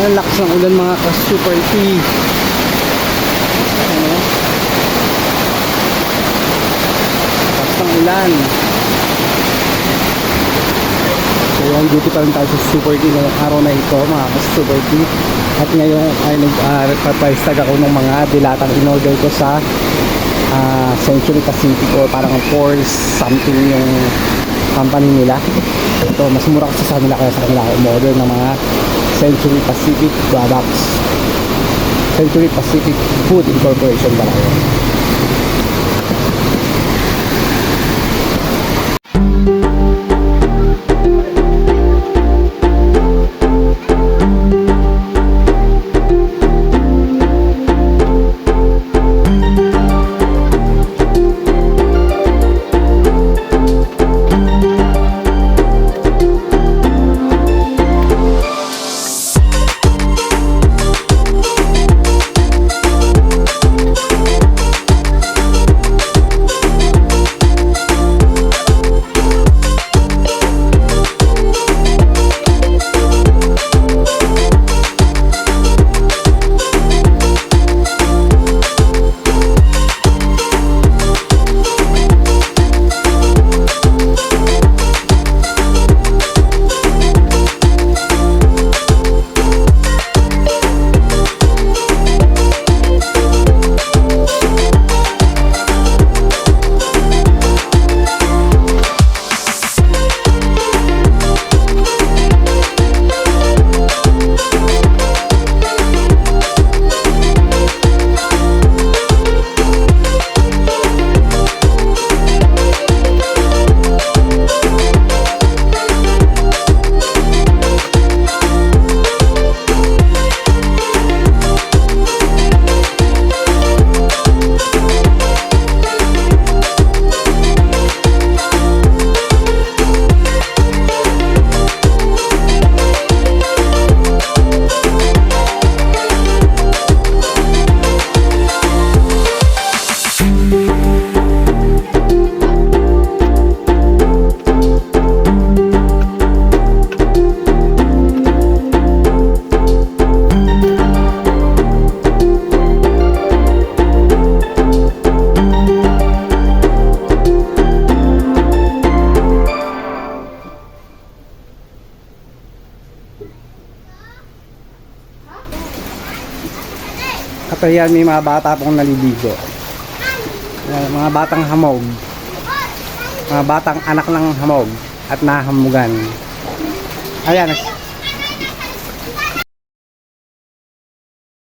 Ayan, lakas ng ulan mga ka-super T. Ano? Lakas ng ulan. So yun, duty pa rin tayo sa Super T ngayong araw na ito mga ka-super T. At ngayon ay nag-price tag ako ng mga dilatang in-order ko sa ah, Century Pacific or parang Force something yung company nila. Ito, mas mura kasi sa kanila kaya sa kanila ako umorder ng mga Century Pacific products. Century Pacific Food Incorporation pala At ayan, may mga bata pong naliligo. Ayan, mga batang hamog. Mga batang anak ng hamog at nahamugan. Ayan,